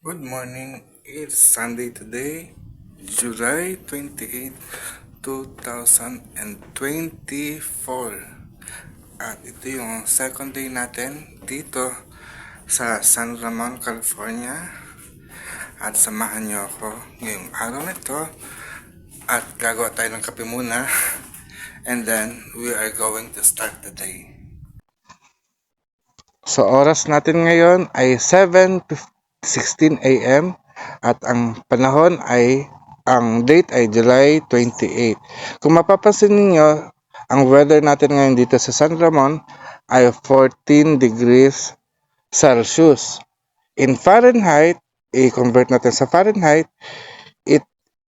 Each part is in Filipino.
Good morning. It's Sunday today, July 28, 2024. At ito yung second day natin dito sa San Ramon, California. At samahan niyo ako ngayong araw na ito. At gagawa tayo ng kape muna. And then, we are going to start the day. So oras natin ngayon ay 7:16 a.m. at ang panahon ay ang date ay July 28. Kung mapapansin niyo, ang weather natin ngayon dito sa San Ramon ay 14 degrees Celsius. In Fahrenheit, i-convert natin sa Fahrenheit, it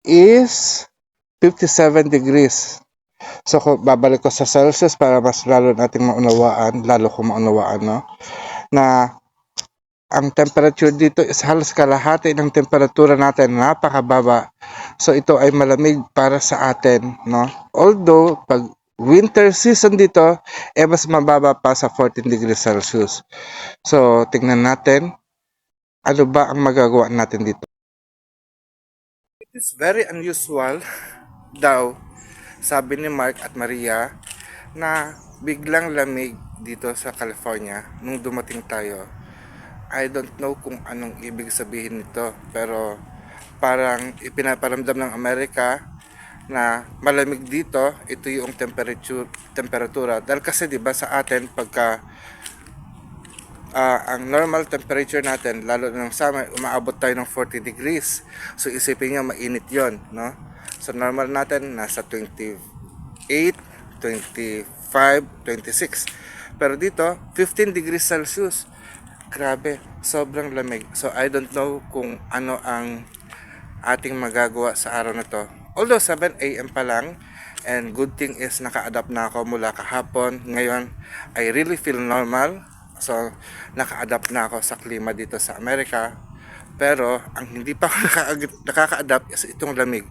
is 57 degrees. So, babalik ko sa Celsius para mas lalo nating maunawaan, lalo ko maunawaan, no? Na ang temperature dito is halos kalahati ng temperatura natin, napakababa. So, ito ay malamig para sa atin, no? Although, pag winter season dito, eh mas mababa pa sa 14 degrees Celsius. So, tingnan natin, ano ba ang magagawa natin dito? It is very unusual daw sabi ni Mark at Maria na biglang lamig dito sa California nung dumating tayo. I don't know kung anong ibig sabihin nito pero parang ipinaparamdam ng Amerika na malamig dito, ito yung temperature temperatura. Dahil kasi 'di ba sa atin pagka ah, ang normal temperature natin, lalo na ng summer, umaabot tayo ng 40 degrees. So isipin nyo, mainit yon no? So normal natin, nasa 28, 25, 26. Pero dito, 15 degrees Celsius. Grabe, sobrang lamig. So I don't know kung ano ang ating magagawa sa araw na to. Although 7 a.m. pa lang, and good thing is naka-adapt na ako mula kahapon. Ngayon, I really feel normal. So, naka-adapt na ako sa klima dito sa Amerika. Pero, ang hindi pa ako naka- nakaka-adapt is itong lamig.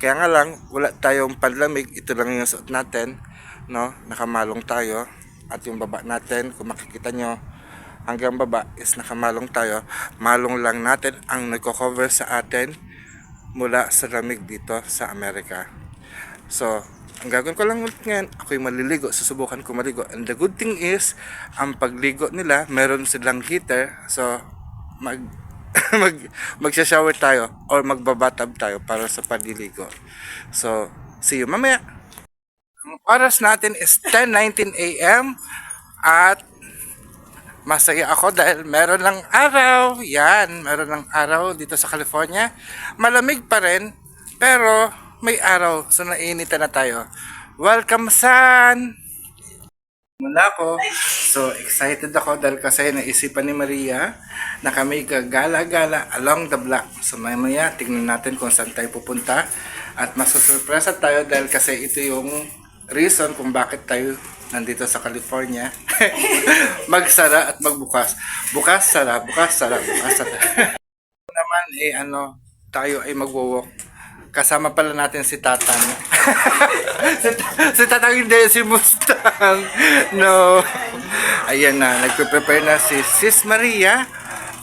Kaya nga lang, wala tayong panlamig. Ito lang yung suot natin. No? Nakamalong tayo. At yung baba natin, kung makikita nyo, hanggang baba is nakamalong tayo. Malong lang natin ang nagko-cover sa atin mula sa lamig dito sa Amerika. So, ang gagawin ko lang ulit ngayon, ako'y maliligo, susubukan ko maligo. And the good thing is, ang pagligo nila, meron silang heater. So, mag mag magsha-shower tayo or magbabatab tayo para sa paliligo. So, see you mamaya. Ang oras natin is 10:19 a.m. at masaya ako dahil meron lang araw. Yan, meron lang araw dito sa California. Malamig pa rin, pero may araw. So nainitan na tayo. Welcome, San! Mula ko. So excited ako dahil kasi naisipan ni Maria na kami gagala-gala along the block. So mamaya tingnan natin kung saan tayo pupunta. At masusurpresa tayo dahil kasi ito yung reason kung bakit tayo nandito sa California. Magsara at magbukas. Bukas, sara, bukas, sara, bukas, sara. naman eh ano, tayo ay magwo-walk. Kasama pala natin si Tatang. si, si Tatang hindi, si Mustang. No. Ayan na, nagpe-prepare na si Sis Maria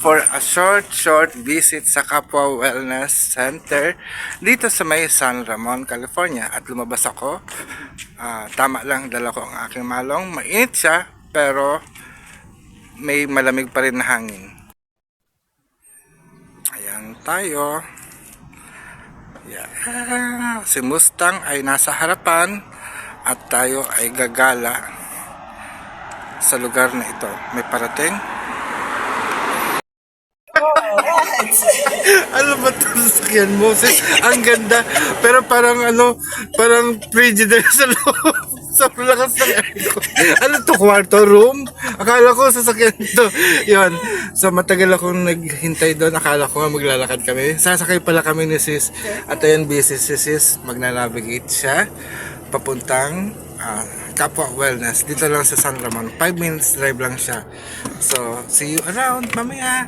for a short, short visit sa Kapwa Wellness Center dito sa may San Ramon, California. At lumabas ako. Ah, tama lang, dala ko ang aking malong. Mainit siya, pero may malamig pa rin na hangin. Ayan tayo. Yeah. Si Mustang ay nasa harapan at tayo ay gagala sa lugar na ito. May parating? Ano ba ito sasakyan mo? Ang ganda. Pero parang ano, parang frigidaire sa loob. Sobrang lakas ng aircon. Ano to, kwarto room? Akala ko sasakyan to. Yun. So matagal akong naghintay doon. Akala ko maglalakad kami. Sasakay pala kami ni sis. At ayun, busy si sis. Magna-navigate siya. Papuntang ah, Kapwa Wellness. Dito lang sa San Ramon. 5 minutes drive lang siya. So, see you around mamaya.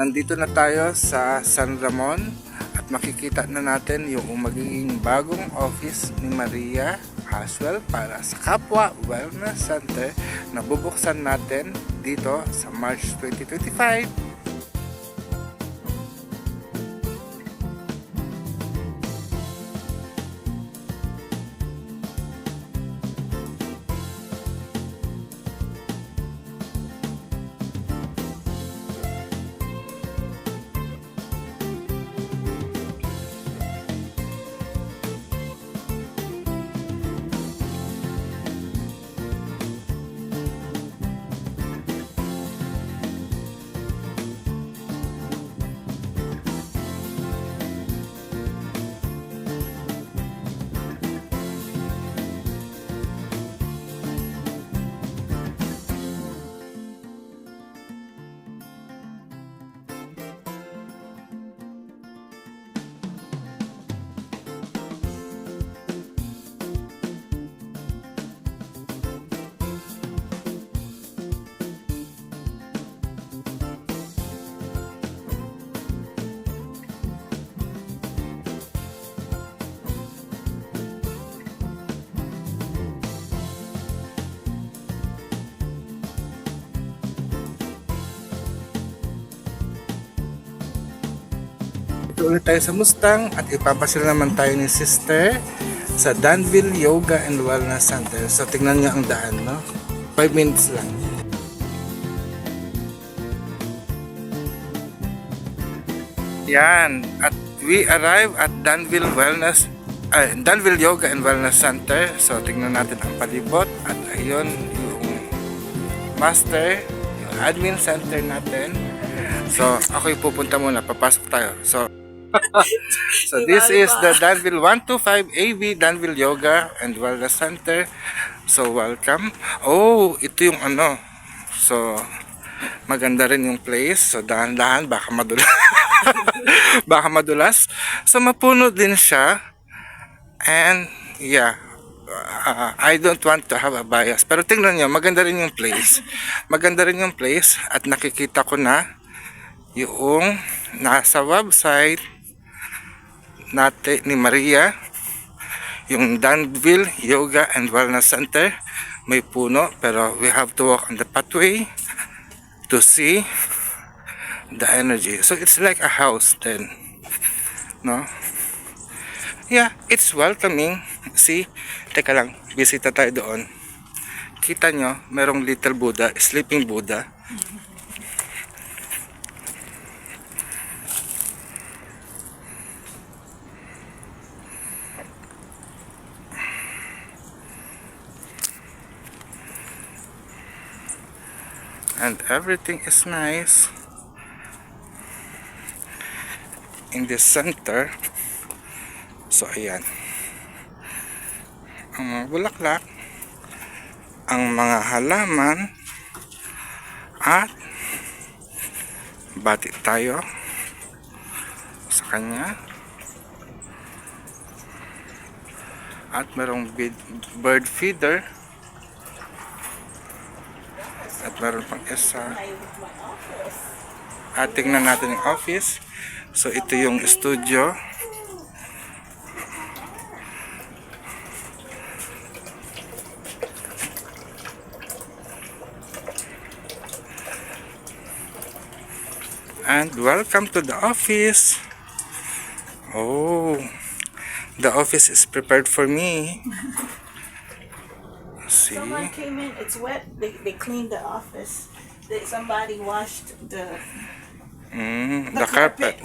Nandito na tayo sa San Ramon at makikita na natin yung magiging bagong office ni Maria casual para sa Kapwa Wellness Center na bubuksan natin dito sa March 2025. Ito ulit tayo sa Mustang at ipapasyal naman tayo ni Sister sa Danville Yoga and Wellness Center. So tingnan niyo ang daan, no? 5 minutes lang. Yan. At we arrive at Danville Wellness ay, Danville Yoga and Wellness Center. So tingnan natin ang palibot at ayun yung master, yung admin center natin. So ako yung pupunta muna, papasok tayo. So So this is the Danville 125 AV Danville Yoga and Wellness Center. So welcome. Oh, ito yung ano. So maganda rin yung place. So dahan-dahan baka madulas. baka madulas. So mapuno din siya. And yeah, uh, I don't want to have a bias. Pero tingnan nyo, maganda rin yung place. Maganda rin yung place at nakikita ko na yung nasa website natin ni Maria yung Danville Yoga and Wellness Center. May puno pero we have to walk on the pathway to see the energy. So it's like a house then no? Yeah it's welcoming. See teka lang bisita tayo doon. Kita nyo merong little Buddha sleeping Buddha and everything is nice. In the center. So ayan. Ang mga bulaklak ang mga halaman at bati tayo sa kanya. At merong bird feeder meron pang isa. At tingnan natin yung office. So ito yung studio. And welcome to the office. Oh, the office is prepared for me. See? Someone came in, it's wet, they, they cleaned the office. They, somebody washed the, Mm, The the carpet.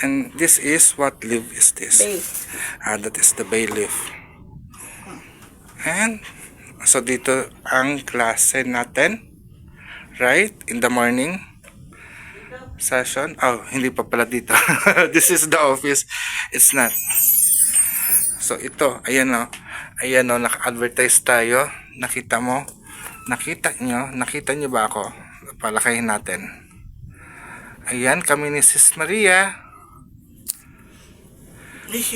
And this is what leaf is this? base. Ah, that is the bay leaf. And so dito ang klase natin. Right? In the morning session. Oh, hindi pa pala dito. This is the office. It's not. So ito, ayan o. Ayan o, naka-advertise tayo. Nakita mo? Nakita nyo? Nakita nyo ba ako? Palakayin natin. Ayan, kami ni Sis Maria. Bless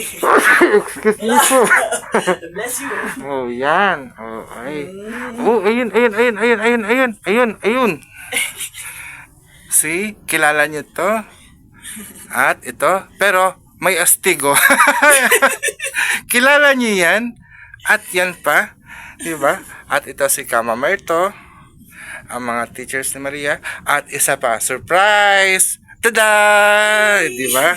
you. Oh, yan. Oh, ay. Oh, ayun, ayun, ayun, ayun, ayun, ayun, ayun, ayun. See, kilala niyo to? At ito, pero may astigo. kilala niyo yan? At yan pa, di ba? At ito si Kama Merto, ang mga teachers ni Maria. At isa pa, surprise! Tada! Di ba?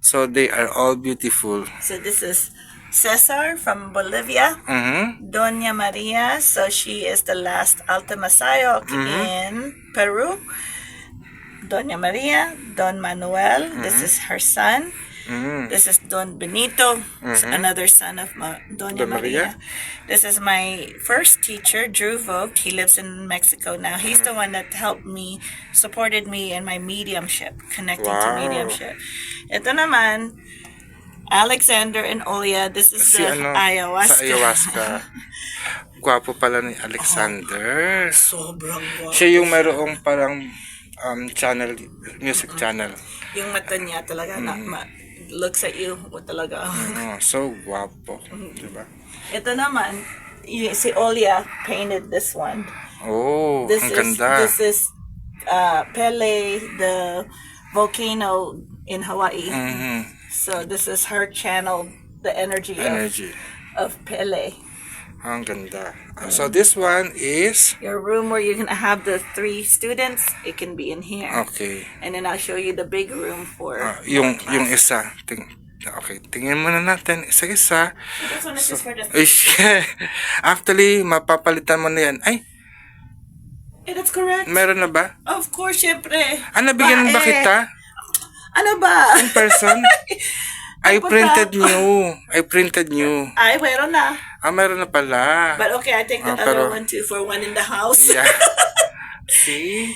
So, they are all beautiful. So this is Cesar from Bolivia. Mhm. Doña Maria, so she is the last Alta Masayo in Peru. Doña Maria, Don Manuel, this is her son. Mhm. This is Don Benito, another son of Ma- Doña Don Maria. Maria. This is my first teacher, Drew Vogt. He lives in Mexico now. He's the one that helped me, supported me in my mediumship, connecting to Wow. mediumship. Ito naman, Alexander and Olia. This is Si the ano, ayahuasca. sa ayahuasca. Gwapo pala ni Alexander. Sobrang guwapo. Siya yung mayroong parang um, channel, music channel. Yung mata niya talaga na ma- looks at you o talaga. Oh, so guwapo. Diba? Ito naman, y- si Olia painted this one. Oh, This ang is ganda. this is uh, Pele, the volcano in Hawaii. Mhm. So this is her channel, the energy, Energy. Of, of Pele. Ang ganda. So this one is Your room where you're gonna have the three students, it can be in here. okay. And then I'll show you the big room for Ah, yung yung isa. Ting okay, tingnan muna natin isa-isa. This one is just for the. Actually, mapapalitan mo na yan. Ay, Eh, that's correct. meron na ba? Of course, syempre. Ah, nabigyan ba eh. kita? Ano ba? In person? I printed new. I printed new. Ay, meron na. Ah, meron na pala. But okay, I take the Ah, other pero- one too for one in the house. Yeah. See?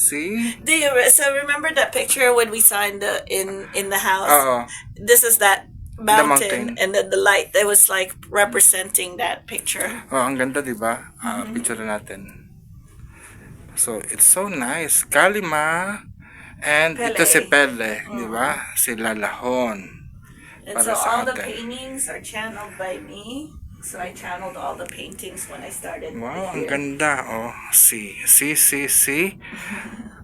See? Do you re- so remember that picture when we saw in the in in the house? Oo. This is that mountain, mountain. and then the light that was like representing that picture. Oh, ang ganda, di ba? Ah, picture natin. So, it's so nice. Kalima. And Pele. ito si Pele, di ba? Si Lalahon. And Para so sa all the atin. paintings are channeled by me. So I channeled all the paintings when I started. Wow, ang ganda. Oh, see, see, see, see.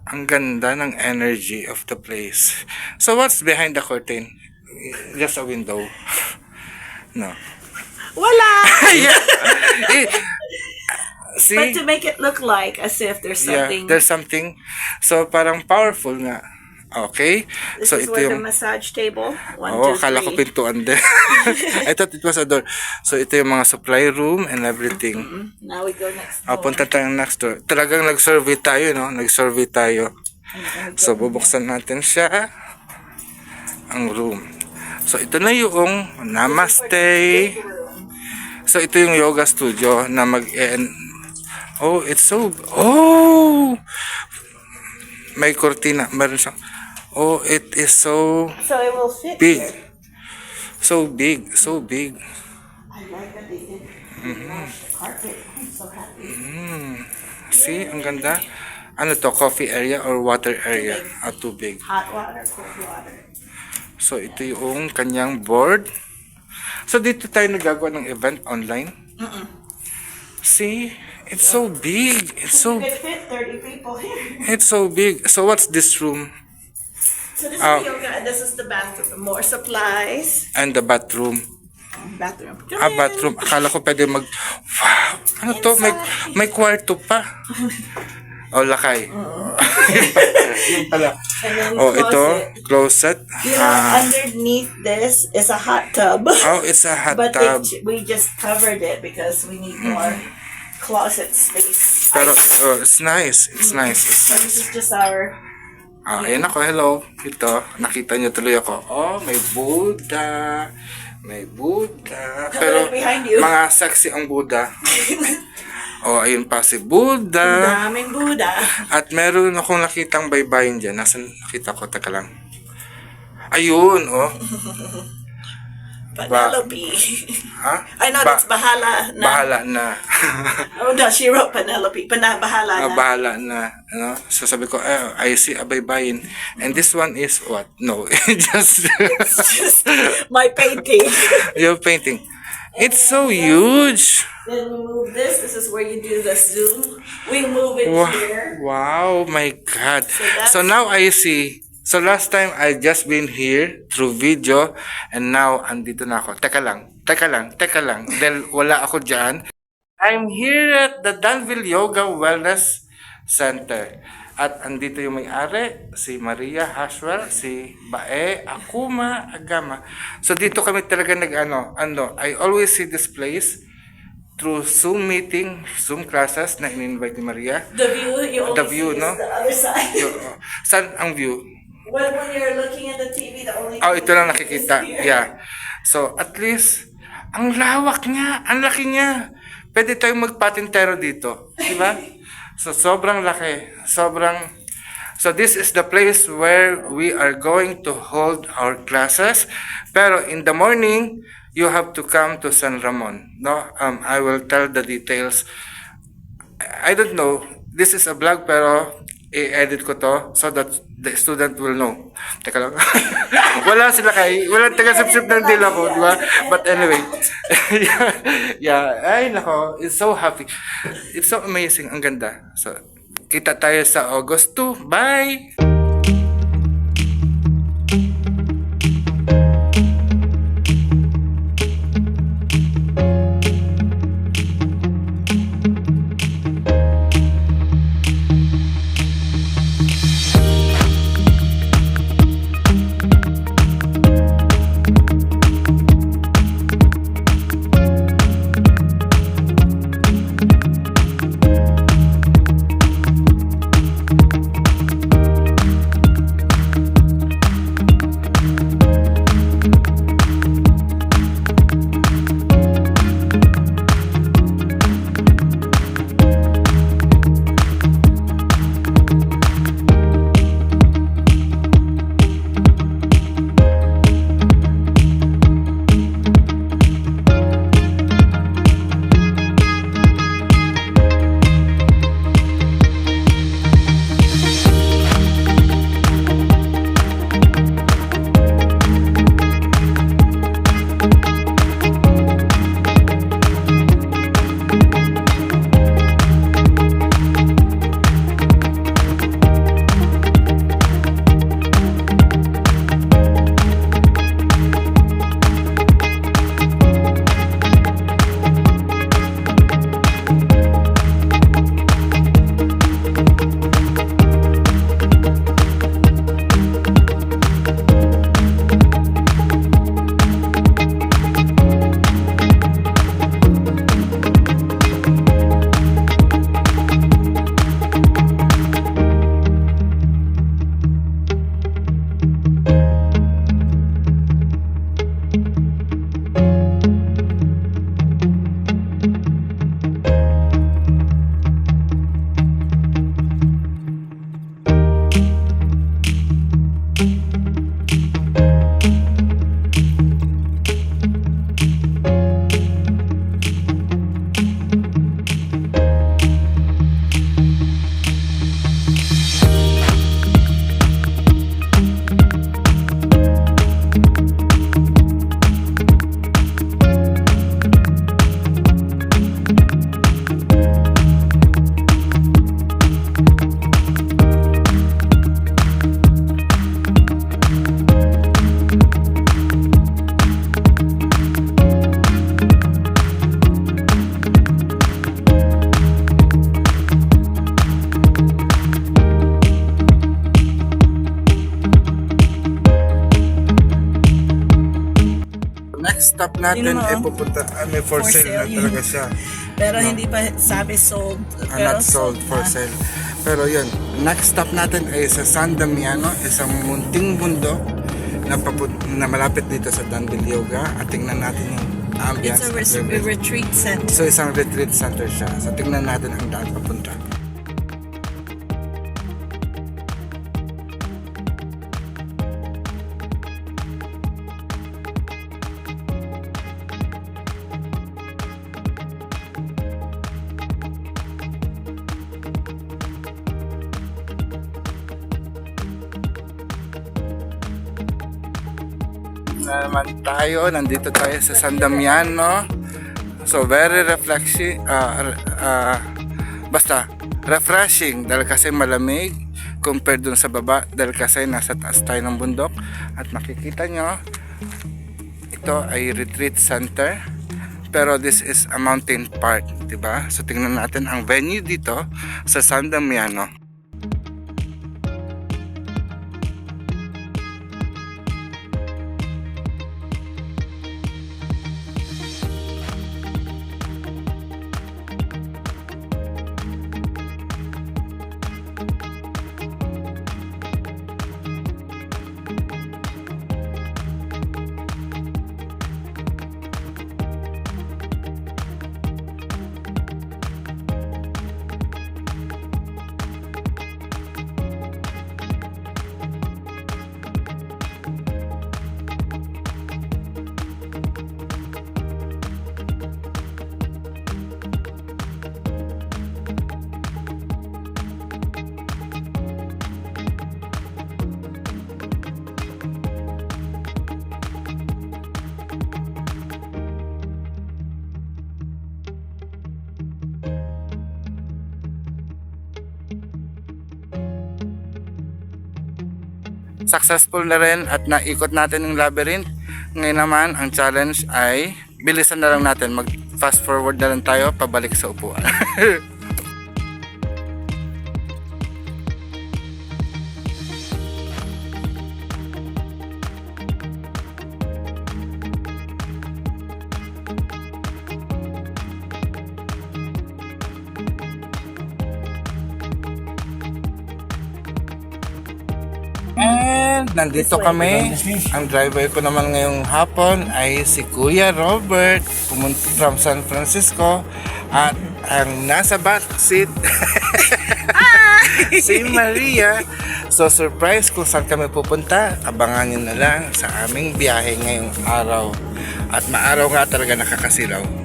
Ang ganda ng energy of the place. So, what's behind the curtain? Just a window. No. Voila! yeah. Eh, see? but to make it look like as if there's something. Yeah, there's something. So, parang powerful nga. Okay? this so, is ito where yung... the massage table. One, Oo, two, akala ko pintuan din. I thought it was a door. So, ito yung mga supply room and everything. Now we go next. Ah, door. punta tayo next door. Talagang nag-survey tayo, no? Nag-survey tayo. So, bubuksan natin siya. Ang room. So, ito na yung Namaste. So, ito yung yoga studio na mag Oh, it's so... Oh! May cortina. Meron siyang... Oh, it is so So it will fit big. here. So big. So big. I like that they did the carpet. I'm so happy. See, ang ganda. Ano to? Coffee area or water area? Ah, too big. Hot water, cold water. So, ito yung kanyang board. So, dito tayo nagagawa ng event online. See? It's so big. It's so, You could fit 30 people here. it's so big. So, what's this room? So this Oh. is yoga and this is the bathroom. More supplies. And the bathroom. Bathroom. Ah, bathroom. Akala ko pwede mag... Wow! Ano to? May, may kwarto pa. Oh, lakay. Yun pala. And then Oh, ito. closet. Closet. You know, Ah, underneath this is a hot tub. oh, it's a hot but tub. they, we just covered it because we need more closet space. Pero, oh, it's nice. It's nice. It's So nice. this is just our Ah, ayan ako, hello. Ito, nakita niyo tuloy ako. Oh, may Buddha. May Buddha. Pero, behind you. mga sexy ang Buddha. oh, ayun pa si Buddha. daming Buddha. At meron akong nakitang baybayin dyan. Nasaan nakita ko? Taka lang. Ayun, oh. Penelope. Ha? I know Ba- that's Bahala na. Bahala na. Oh no, she wrote Penelope. Pana, Bahala Ah, na. bahala na. Ano? So sabi ko, eh, I see a baybayin. And this one is what? No. Just just my painting. your painting. It's so huge. then we move this. This is where you do the zoom. We move it Wow, here. wow, my God. that's- So now I see. So last time I just been here through video and now andito na ako. Teka lang. teka lang, teka lang, dahil wala ako dyan. I'm here at the Danville Yoga Wellness Center. At andito yung may-ari, si Maria Hashwell, si Bae Akuma Agama. So dito kami talaga nag ano, I always see this place through Zoom meeting, Zoom classes na in-invite ni Maria. The view you The view, see no? the other side. Yung, saan ang view? When, when you're looking at the TV, the only Oh, ito lang nakikita. Yeah. So, at least, ang lawak niya, ang laki niya. Pwede tayong magpatintero dito. Di ba? So, sobrang laki. Sobrang... So, this is the place where we are going to hold our classes. Pero in the morning, you have to come to San Ramon. No? Um, I will tell the details. I don't know. This is a vlog pero i-edit ko to so that the student will know. Teka lang. wala sila kay, wala taga-subscribe ng dila ko, di ba? But anyway. yeah. Ay, nako. It's so happy. It's so amazing. Ang ganda. So, kita tayo sa August 2. Bye! Natin Yun, ay no? pupunta, ah, may for, For sale, na sale yun. talaga siya. Pero hindi pa sabi sold. Ah, pero not sold for na. sale. Pero yun, next stop natin ay sa San Damiano, isang munting bundok na, na malapit dito sa Danville Yoga at tingnan natin yung ambience. It's a retreat center. So isang retreat center siya. So tingnan natin ang daan papunta. Na naman tayo. Nandito tayo sa San Damiano. So, very refreshing. ah ah, basta, refreshing dahil kasi malamig compared dun sa baba dahil kasi nasa taas tayo ng bundok at makikita nyo ito ay retreat center. Pero this is a mountain park, 'di ba? So tingnan natin ang venue dito sa San Damiano. Successful na rin at naikot natin yung labyrinth. Ngayon naman, ang challenge ay bilisan na lang natin. Mag fast forward na lang tayo pabalik sa upuan. nandito kami. Ang driver ko naman ngayong hapon ay si Kuya Robert. Pumunta from San Francisco. At ang nasa back seat si Maria. So surprise kung saan kami pupunta. Abangan nyo na lang sa aming biyahe ngayong araw. At maaraw nga talaga nakakasilaw.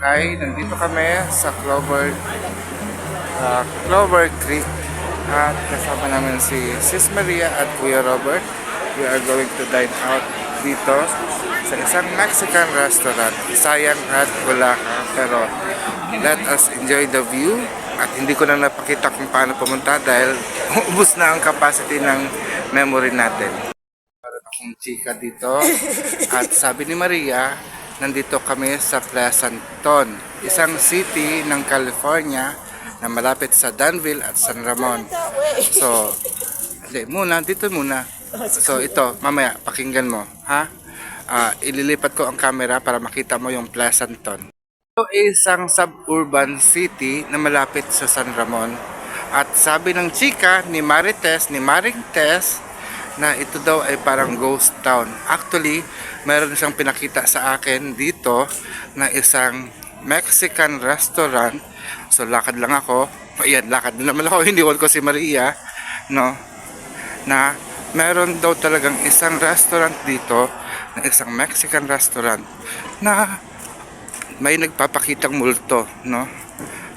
Lakay, nandito kami sa Clover uh, Clover Creek at kasama namin si Sis Maria at Kuya Robert. We are going to dine out dito sa isang Mexican restaurant. Sayang at wala ka pero let us enjoy the view at hindi ko na napakita kung paano pumunta dahil ubus na ang capacity ng memory natin. Meron akong chika dito at sabi ni Maria nandito kami sa Pleasanton, isang city ng California na malapit sa Danville at San Ramon. So, hindi, muna, dito muna. So, ito, mamaya, pakinggan mo, ha? Ah, ililipat ko ang camera para makita mo yung Pleasanton. Ito isang suburban city na malapit sa San Ramon. At sabi ng chika ni Marites, ni Maring Tess, na ito daw ay parang ghost town. Actually, meron siyang pinakita sa akin dito na isang Mexican restaurant. So, lakad lang ako. Ayan, lakad din naman ako. Hindi ko si Maria. No? Na meron daw talagang isang restaurant dito na isang Mexican restaurant na may nagpapakitang multo, no?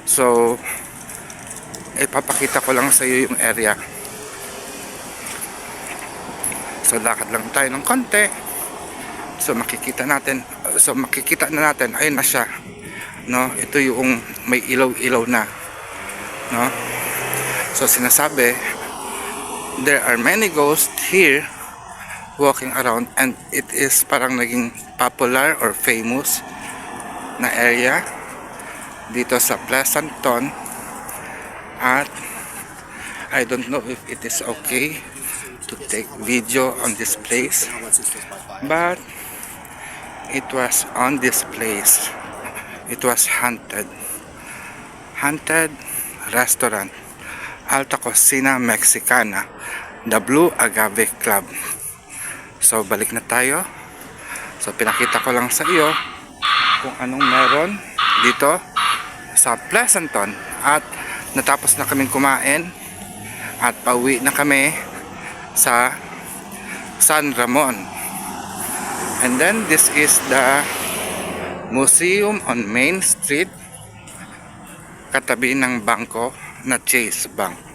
So, ipapakita ko lang sa iyo yung area. So, lakad lang tayo ng konti. So, makikita natin, so makikita na natin, ayun na siya. No? Ito yung may ilaw-ilaw na. No? So, sinasabi, there are many ghosts here walking around and it is parang naging popular or famous na area dito sa Pleasanton at I don't know if it is okay to take video on this place but it was on this place. It was haunted. Haunted restaurant. Alta Cocina Mexicana. The Blue Agave Club. So balik na tayo. So pinakita ko lang sa iyo kung anong meron dito sa Pleasanton. At natapos na kaming kumain at pauwi na kami sa San Ramon and then this is the museum on Main Street katabi ng bangko na Chase Bank